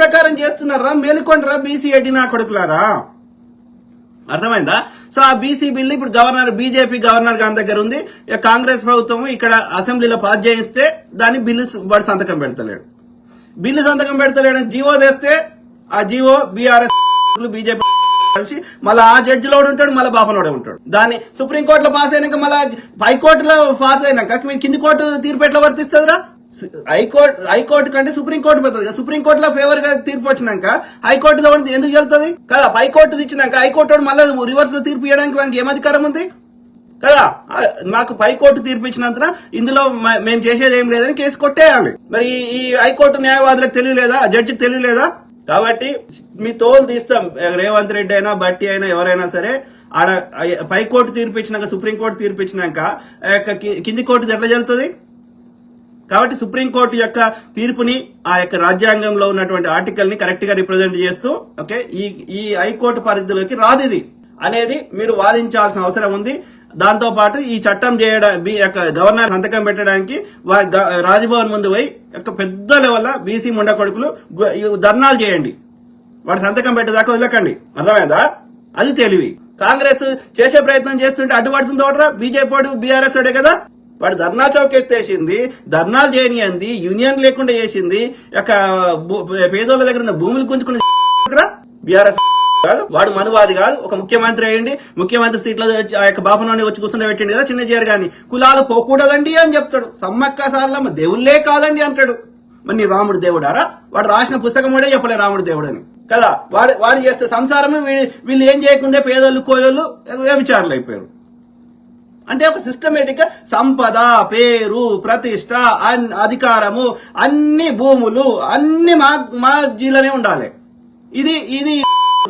ప్రకారం చేస్తున్నారా? మేలుకొండరా? బీసీ ఎడ్డి నా కొడుకులారా? అర్థమైందా? సో ఆ బీసీ బిల్ ఇప్పుడు గవర్నర్ బీజేపీ గవర్నర్ గారి దగ్గర ఉంది. కాంగ్రెస్ ప్రభుత్వం ఇక్కడ అసెంబ్లీలో పాస్ చేయిస్తే దాన్ని బిల్లు వాడు సంతకం పెడతలేడు. బిల్లు సంతకం పెడతలేడు జివో జీవో తెస్తే ఆ జీవో బీఆర్ఎస్ బీజేపీ కలిసి మళ్ళీ ఆ జడ్జిలో ఒకడు ఉంటాడు మళ్ళీ బాపనోడే ఉంటాడు. దాన్ని సుప్రీంకోర్టులో పాస్ అయినాక మళ్ళీ హైకోర్టులో పాస్ అయినాక కింది కోర్టు తీర్పు ఎట్లా వర్తిస్తుందిరా? హైకోర్టు హైకోర్టు కంటే సుప్రీంకోర్టు పెద్దది. సుప్రీంకోర్టులో ఫేవర్గా తీర్పు వచ్చినాక హైకోర్టు దోడి ఎందుకు వెళ్తుంది కదా హైకోర్టు ఇచ్చినాక హైకోర్టు మళ్ళీ రివర్స్లో తీర్పు ఇవ్వడానికి వానికి ఏం అధికారం ఉంది? కదా మాకు హైకోర్టు తీర్పు ఇచ్చినంత ఇందులో మేము చేసేది ఏం లేదని కేసు కొట్టేయాలి. మరి ఈ- హైకోర్టు న్యాయవాదులకు తెలియలేదా? ఆ జడ్జికి తెలియలేదా? కాబట్టి మీ తోలు తీస్తాం. రేవంత్ రెడ్డి అయినా బట్టి అయినా ఎవరైనా సరే ఆడ హైకోర్టు తీర్పు ఇచ్చినాక సుప్రీంకోర్టు తీర్పు ఇచ్చినాక కింది కోర్టు ఎట్లా చెల్తుంది కాబట్టి సుప్రీంకోర్టు యొక్క తీర్పుని ఆ యొక్క రాజ్యాంగంలో ఉన్నటువంటి ఆర్టికల్ని కరెక్ట్గా రిప్రజెంట్ చేస్తూ ఓకే ఈ ఈ హైకోర్టు పరిధిలోకి రాదు ఇది. అనేది మీరు వాదించాల్సిన అవసరం ఉంది. దాంతో పాటు ఈ చట్టం చేయడం యొక్క గవర్నర్ సంతకం పెట్టడానికి రాజ్భవన్ ముందు పోయి యొక్క పెద్ద లెవెల్ బీసీ ముండ కొడుకులు ధర్నాలు చేయండి. వాడు సంతకం పెట్టేదాకా వదలకండి. అర్థమైందా? అది తెలివి. కాంగ్రెస్ చేసే ప్రయత్నం చేస్తుంటే అడ్డుపడుతుంది ఒకట్రా బీజేపీ బీఆర్ఎస్ కదా? వాడు ధర్నా చౌక్ ఎత్తేసింది ధర్నాలు చేయనియంది యూనియన్ లేకుండా చేసింది యొక్క భూ- పేదోళ్ళ దగ్గర ఉన్న భూములు గుంజుకుని బీఆర్ఎస్ కాదు వాడు మనువాది కాదు ఒక ముఖ్యమంత్రి అయ్యండి ముఖ్యమంత్రి సీట్లో ఆ యొక్క బాపనోని వచ్చి కూర్చుని పెట్టిండు కదా చిన్న చేరు గాని కులాలు పోకూడదండి అని చెప్తాడు. సమ్మక్క సార్లమ్మ దేవుళ్ళే కాదండి అంటాడు. మరి నీ రాముడు దేవుడారా? వాడు రాసిన పుస్తకం కూడా చెప్పలే రాముడు దేవుడు అని కదా? వాడు వాడు చేస్తే సంసారమే వీళ్ళు వీళ్ళు ఏం చేయకుందే పేదోళ్ళు కోయోళ్ళు వ్యభిచారులు అయిపోయారు అంటే ఒక సిస్టమేటిక్ సంపద పేరు ప్రతిష్ట అన్- అధికారము అన్ని భూములు అన్ని మా మా జిల్లానే ఉండాలి. ఇది ఇది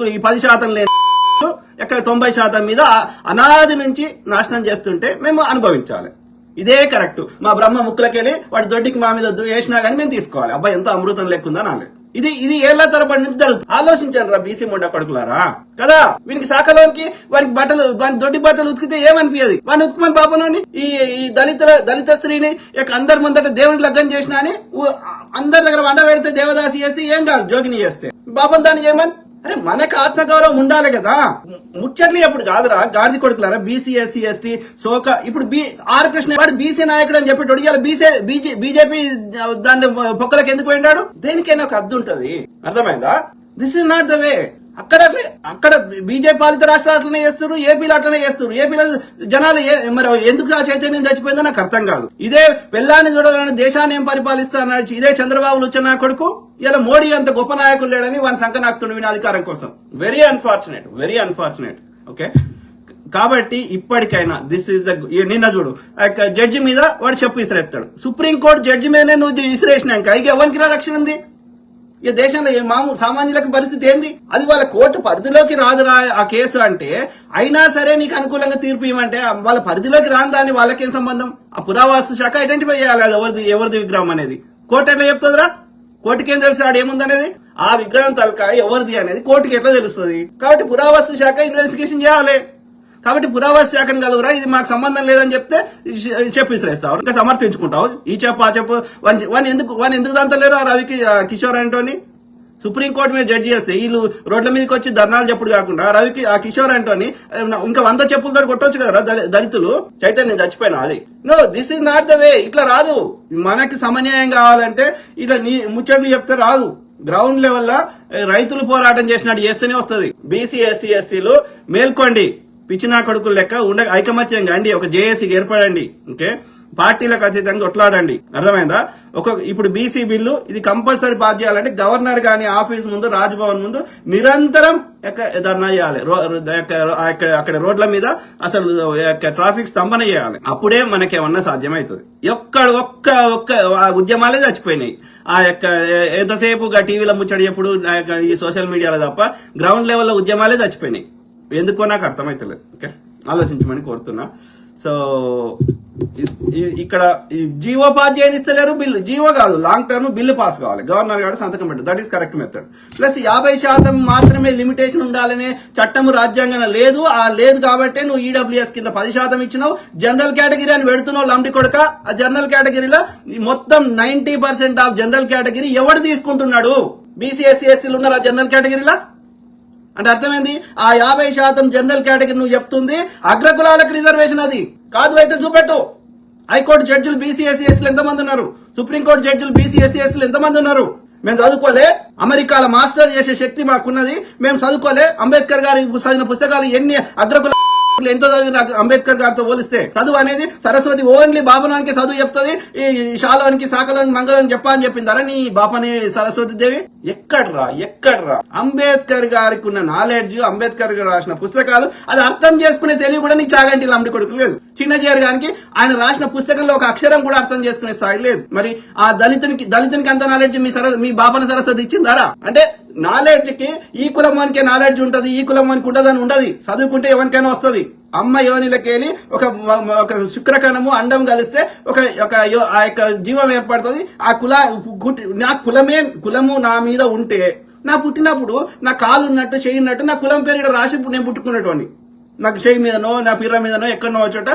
ఈ పది శాతం లేని ఎక్కడ తొంభై శాతం మీద అనాది నుంచి నాశనం చేస్తుంటే మేము అనుభవించాలి. ఇదే కరెక్ట్. మా బ్రహ్మ ముక్కులకెళ్ళి వాడి దొడ్డికి మా మీద వేసినా కానీ మేము తీసుకోవాలి. అబ్బాయి ఎంత అమృతం లెక్కుందా నాలే ఇది ఇది ఏళ్ళ తరబడి నుంచి జరుగుతుంది. ఆలోచించాను రా బీసీ ముండా కొడుకులారా కదా? వీనికి శాఖలోనికి వాడికి బట్టలు వాని దొడ్డి బట్టలు ఉతికితే ఏమనిపించదు వాడిని ఉతుకుమని పాపనని ఈ ఈ దళితుల దళిత స్త్రీని ఇక అందరి ముందట దేవుని లగ్గం చేసినా అని అందరి దగ్గర వండ పెడితే దేవదాసి చేస్తే ఏం కాదు జోగిని చేస్తే. పాపం దాన్ని చేయమని అరే మనకు ఆత్మగౌరవం ఉండాలి కదా. ముచ్చట్లు ఎప్పుడు కాదురా. గాడిది కొడుకులారా బీసీ ఎస్సీ ఎస్టీ సోక. ఇప్పుడు బి ఆర్ కృష్ణ వాడు బీసీ నాయకుడు అని చెప్పి ఇవాళ బీసీ బీజేపీ దాని పొక్కలకు ఎందుకు పోయినాడు దేనికైనా ఒక అద్దు ఉంటది. అర్థమైందా? This is not the way అక్కడ అక్కడ బీజేపీ పాలిత రాష్ట్రాలు అట్లనే చేస్తారు ఏపీలో అట్లనే చేస్తారు ఏపీలో జనాలు ఏ- మరి ఎందుకు ఆ చైతన్యం చచ్చిపోయిందో నాకు అర్థం కాదు. ఇదే పెళ్ళాన్ని చూడాలని దేశాన్ని ఏం పరిపాలిస్తానని ఇదే చంద్రబాబు వచ్చిన కొడుకు ఇలా మోడీ అంత గొప్ప నాయకులు లేడని వాని సంఖ నాకుతుండు అధికారం కోసం. Very unfortunate very unfortunate okay కాబట్టి ఇప్పటికైనా దిస్ ఈస్ ద నిన్న చూడు ఆ జడ్జి మీద వాడు చెప్పు ఇసిరేస్తాడు సుప్రీం కోర్టు జడ్జి మీదనే నువ్వు విసిరేసినాక ఇక ఎవరికి రా రక్షణ ఉంది? ఈ దేశంలో ఏ మామూలు సామాన్యులకి పరిస్థితి ఏంది? అది వాళ్ళ కోర్టు పరిధిలోకి రాదురా ఆ కేసు అంటే అయినా సరే నీకు అనుకూలంగా తీర్పు ఇవ్వమంటే వాళ్ళ పరిధిలోకి రాని దాన్ని వాళ్ళకేం సంబంధం? ఆ పురావస్తు శాఖ ఐడెంటిఫై చేయాలి అది ఎవరిది ఎవరిది విగ్రహం అనేది. కోర్టు ఎట్లా చెప్తుందిరా? కోర్టుకి ఏం తెలుసు ఆడు ఏముందనేది ఆ విగ్రహం తలక ఎవరిది అనేది కోర్టుకి ఎట్లా తెలుస్తుంది? కాబట్టి పురావస్తు శాఖ ఇన్వెస్టిగేషన్ చేయాలి. కాబట్టి పురావస్తు శాఖను కలుగురా ఇది మాకు సంబంధం లేదని చెప్తే చెప్పిసిరేస్తావు ఇంకా సమర్థించుకుంటావు. ఈ చెప్పు ఆ చెప్పు. వాని ఎందుకు వాని ఎందుకు దంతలేరు ఆ రవికి ఆ కిషోర్ అంటోని సుప్రీంకోర్టు మీద జడ్జి చేస్తే వీళ్ళు రోడ్ల మీదకి వచ్చి ధర్నాలు చెప్పుడు కాకుండా రవికి ఆ కిషోర్ అంటోని ఇంకా వంద చెప్పులతో కొట్టొచ్చు కదా దళితులు? చైతన్యం చచ్చిపోయినా అది. No this is not the way ఇట్లా రాదు. మనకి సమన్యాయం కావాలంటే ఇట్లా నీ ముచ్చట్లు చెప్తే రాదు. గ్రౌండ్ లెవెల్ రైతులు పోరాటం చేసినట్టు చేస్తేనే వస్తుంది. బీసీ ఎస్సీ ఎస్టీలు మేల్కోండి. పిచ్చినా కొడుకులు లెక్క ఉండ ఐకమత్యంగా అండి ఒక జేఏసీకి ఏర్పడండి ఓకే? పార్టీలకు అతీతంగా కొట్లాడండి. అర్థమైందా? ఒక ఇప్పుడు బీసీ బిల్లు ఇది కంపల్సరీ పాస్ చేయాలంటే గవర్నర్ కానీ ఆఫీస్ ముందు రాజ్భవన్ ముందు నిరంతరం ధర్నా చేయాలి. అక్కడ రోడ్ల మీద అసలు యొక్క ట్రాఫిక్ స్తంభన చేయాలి. అప్పుడే మనకేమన్నా సాధ్యమవుతుంది ఎక్కడ ఒక్క ఒక్క ఉద్యమాలే చచ్చిపోయినాయి. ఆ యొక్క ఎంతసేపు టీవీలో ముచ్చడి ఎప్పుడు ఈ సోషల్ మీడియాలో తప్ప గ్రౌండ్ లెవెల్లో ఉద్యమాలే చచ్చిపోయినాయి. ఎందుకో నాకు అర్థమైతలేదు. ఓకే? ఆలోచించమని కోరుతున్నా. సో ఇక్కడ ఈ జీవో పాస్ చేయనిస్తలేరు బిల్లు జీవో కాదు లాంగ్ టర్మ్ బిల్లు పాస్ కావాలి. గవర్నర్ గారు సంతకం పెట్టారు. That is correct method plus యాభై శాతం మాత్రమే లిమిటేషన్ ఉండాలనే చట్టం రాజ్యాంగం లేదు. ఆ లేదు కాబట్టి నువ్వు ఈడబ్ల్యూఎస్ కింద పది శాతం ఇచ్చినావు. జనరల్ కేటగిరీ అని పెడుతున్నావు లంబడి కొడక. ఆ జనరల్ కేటగిరీలో మొత్తం ninety percent of general category ఎవడు తీసుకుంటున్నాడు? బీసీఎస్సీ ఎస్టీలు ఉన్నారు ఉన్నారా జనరల్ కేటగిరీలో అంటే అర్థమైంది? ఆ యాభై శాతం జనరల్ కేటగిరీ నువ్వు చెప్తుంది అగ్రకులాలకు రిజర్వేషన్ అది. కాదు అయితే చూపెట్టు. హైకోర్టు జడ్జిలు బీసీ ఎస్సీ ఎంతమంది ఉన్నారు? సుప్రీంకోర్టు జడ్జిలు బీసీ ఎస్సీ ఎంతమంది ఉన్నారు? మేము చదువుకోలే. అమెరికాలో మాస్టర్ చేసే శక్తి మాకున్నది. మేము చదువుకోలే. అంబేద్కర్ గారి చదివిన పుస్తకాలు ఎన్ని అగ్రకుల ఎంతో చదివిన అంబేద్కర్ గారితో పోలిస్తే చదువు అనేది సరస్వతి ఓన్లీ బాపనానికి చదువు చెప్తుంది ఈ శాలోనికి సాకలానికి మంగళానికి చెప్పా అని చెప్పిందారా నీ బాపని సరస్వతి దేవి? ఎక్కడ్రా ఎక్కడ్రా? అంబేద్కర్ గారికి ఉన్న నాలెడ్జ్ అంబేద్కర్ గారు రాసిన పుస్తకాలు అది అర్థం చేసుకునే తెలివి కూడా నీ చాగంటి లంబడి కొడుకు లేదు. చిన్న గారికి ఆయన రాసిన పుస్తకంలో ఒక అక్షరం కూడా అర్థం చేసుకునే స్థాయి లేదు. మరి ఆ దళితునికి దళితునికి అంత నాలెడ్జ్ మీ సరస్ మీ బాపన సరస్వతి ఇచ్చిందారా? అంటే నాలెడ్జ్కి ఈ కులమానికే నాలెడ్జ్ ఉంటది ఈ కులమానికి ఉండదని ఉండదు చదువుకుంటే ఎవరికైనా వస్తది. అమ్మ యోనిలకెళ్ళి ఒక ఒక శుక్రకణము అండం కలిస్తే ఒక ఒక ఆ యొక్క జీవం ఏర్పడుతుంది. ఆ కుల నా కులమే కులము నా మీద ఉంటే నా పుట్టినప్పుడు నా కాలు ఉన్నట్టు చేయినట్టు నా కులం పేరు రాసి నేను పుట్టుకున్నటువంటి నాకు చేయి మీదనో నా పిర్ర మీదనో ఎక్కడనో చోట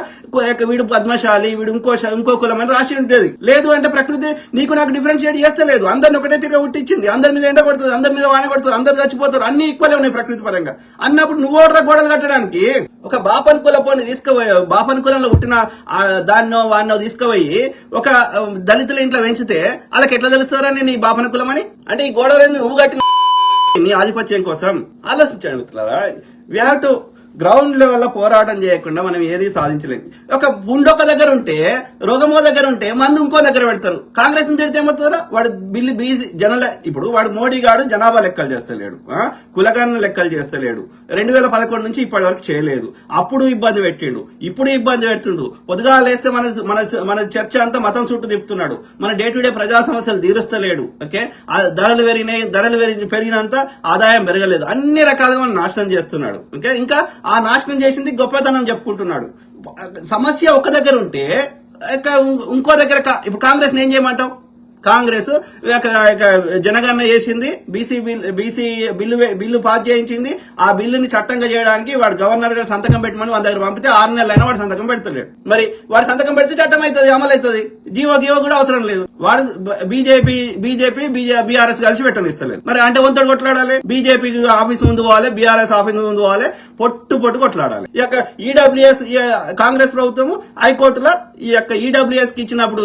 వీడు పద్మశాలి వీడు ఇంకో ఇంకో కులం అని రాసి ఉండేది. లేదు అంటే ప్రకృతి నీకు నాకు డిఫరెన్షియేట్ చేస్తే లేదు అందరిని ఒకటే తిరిగి ఉట్టించింది అందరి మీద ఎండ కొడుతుంది అందరి మీద వాన కొడుతుంది అందరు చచ్చిపోతారు. అన్ని ఈక్వలే ఉన్నాయి ప్రకృతి పరంగా. అన్నప్పుడు నువ్వు ఓడరా గోడలు కట్టడానికి. ఒక బాపన్ కులపోని తీసుకుపోయి బాపన్ కులంలో పుట్టిన దాన్నో వాన్నో తీసుకుపోయి ఒక దళితుల ఇంట్లో పెంచితే వాళ్ళకి ఎట్లా తెలుస్తారా నేను ఈ బాపన కులం అని? అంటే ఈ గోడలని నువ్వు కట్టిన నీ ఆధిపత్యం కోసం. ఆలోచించాను మిత్రులారా. వీ హ్యావ్ టు గ్రౌండ్ లెవెల్లో పోరాటం చేయకుండా మనం ఏది సాధించలేము ఒక గుండొక దగ్గర ఉంటే రోగమో దగ్గర ఉంటే మందు ఇంకో దగ్గర పెడతారు. కాంగ్రెస్ తిడితే ఏమవుతారా వాడు బిల్లు బీసీ జనల ఇప్పుడు వాడు మోడీ గాడు జనాభా లెక్కలు చేస్తలేడు. ఆ? కులగణన లెక్కలు చేస్తలేడు. రెండు వేల పదకొండు నుంచి ఇప్పటి వరకు చేయలేదు. అప్పుడు ఇబ్బంది పెట్టిండు. ఇప్పుడు ఇబ్బంది పెడుతుండు. పొద్దుగా లేస్తే మన మన మన చర్చ అంతా మతం చుట్టూ తిప్పుతున్నాడు. మన డే టు డే ప్రజా సమస్యలు తీరుస్తలేడు. ఓకే? ఆ ధరలు పెరిగినాయి ధరలు పెరిగి పెరిగినంత ఆదాయం పెరగలేదు. అన్ని రకాలుగా మనం నాశనం చేస్తున్నాడు. ఓకే? ఇంకా ఆ నాశనం చేసింది గొప్పతనం చెప్పుకుంటున్నాడు. సమస్య ఒక దగ్గర ఉంటే ఇంకో- దగ్గర కా- ఇప్పుడు కాంగ్రెస్ ఏం చేయమంటావు? కాంగ్రెస్ జనగణన చేసింది బీసీ బిల్ బీసీ బిల్లు వే- బిల్లు పాస్ చేయించింది ఆ బిల్లుని చట్టంగా చేయడానికి వాడు గవర్నర్ గారు సంతకం పెట్టమని వాళ్ళ దగ్గర పంపితే ఆరు నెలలైనా వాడు సంతకం పెడతలేడు. మరి వాడు సంతకం పెడితే చట్టం అవుతుంది అమలు అవుతుంది జీవో గీవో కూడా అవసరం లేదు. వాడు బీజేపీ బీజేపీ బీఆర్ఎస్ కలిసి పెట్టనిస్తలేదు. మరి అంటే వంతడు కొట్లాడాలి? బీజేపీ ఆఫీస్ ముందు పోవాలి బీఆర్ఎస్ ఆఫీస్ ముందు పోవాలి పొట్టు పొట్టు కొట్లాడాలి. ఈ యొక్క ఈడబ్ల్యూఎస్ కాంగ్రెస్ ప్రభుత్వము హైకోర్టులో ఈ యొక్క ఈడబ్ల్యూఎస్కి ఇచ్చినప్పుడు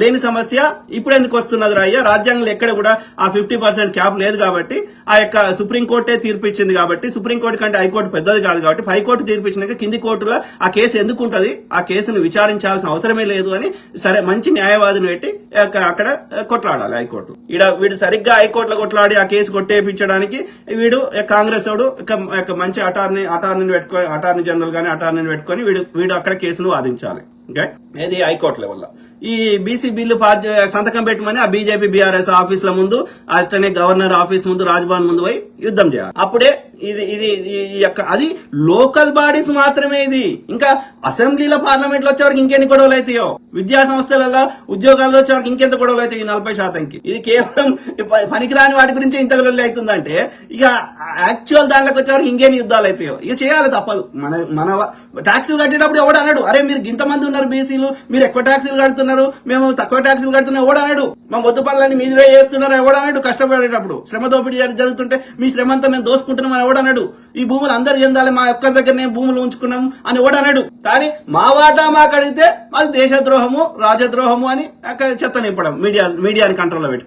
లేని సమస్య ఇప్పుడు ఎందుకు వస్తున్నది రాయ్య రాజ్యాంగంలో ఎక్కడ కూడా ఆ ఫిఫ్టీ పర్సెంట్ క్యాప్ లేదు కాబట్టి ఆ యొక్క సుప్రీం కోర్టే తీర్పు ఇచ్చింది కాబట్టి సుప్రీంకోర్టు కంటే హైకోర్టు పెద్దది కాదు కాబట్టి హైకోర్టు తీర్పు ఇచ్చినాక కింది కోర్టులో ఆ కేసు ఎందుకు ఉంటది? ఆ కేసును విచారించాల్సిన అవసరమే లేదు అని సరే మంచి న్యాయవాదిని పెట్టి అక్కడ కొట్లాడాలి హైకోర్టు. ఈడ వీడు సరిగ్గా హైకోర్టులో కొట్లాడి ఆ కేసు కొట్టేపించడానికి వీడు కాంగ్రెస్ వాడు ఒక- మంచి అటార్నీ అటార్నీని పెట్టుకొని అటార్నీ జనరల్ గానీ అటార్నీని పెట్టుకొని వీడు వీడు అక్కడ కేసును వాదించాలి. ఓకే? ఇది హైకోర్టు లెవెల్లో. ఈ బీసీ బిల్లు సంతకం పెట్టమని ఆ బీజేపీ బీఆర్ఎస్ ఆఫీసుల ముందు అట్లనే గవర్నర్ ఆఫీస్ ముందు రాజ్భవన్ ముందు పోయి యుద్ధం చేయాలి. అప్పుడే ఇది ఇది ఈ- యొక్క అది లోకల్ బాడీస్ మాత్రమే ఇది. ఇంకా అసెంబ్లీలో పార్లమెంట్లో వచ్చేవరకు ఇంకెన్ని గొడవలు అవుతాయో? విద్యా సంస్థలలో ఉద్యోగాల్లో వచ్చేవరకు ఇంకెంత గొడవలు అవుతాయి? నలభై శాతంకి. ఇది కేవలం పనికిరాని వాటి గురించి ఇంత గొడవలు అవుతుందంటే ఇక యాక్చువల్ దాంట్లోకి వచ్చేవరకు ఇంకెన్ని యుద్ధాలు అవుతాయో? ఇక చేయాలి తప్పదు. మన మన ట్యాక్సీలు కట్టేటప్పుడు ఎవడు అన్నాడు అరే మీరు ఇంతమంది ఉన్నారు బీసీలు మీరు ఎక్కువ ట్యాక్సీలు కడుతున్నారు మేము తక్కువ ట్యాక్సీలు కడుతున్నాం ఎవడు అన్నాడు మా వద్దు పనులన్నీ మీరే చేస్తున్నారు? ఎవడు అన్నాడు కష్టపడేటప్పుడు. శ్రమ దోపిడీ జరుగుతుంటే మీ శ్రమంతా మేము దోసుకుంటున్నాం అని ఓడనడు ఈ భూములు అందరు చెందాలి మా ఒక్కరి దగ్గరనే భూములు ఉంచుకున్నాం అని ఓడనడు కానీ మా వాటా మాకు అడిగితే అది దేశద్రోహము రాజద్రోహము అని అక్కడ చెత్త నింపడం మీడియా మీడియాని కంట్రోల్లో పెట్టి.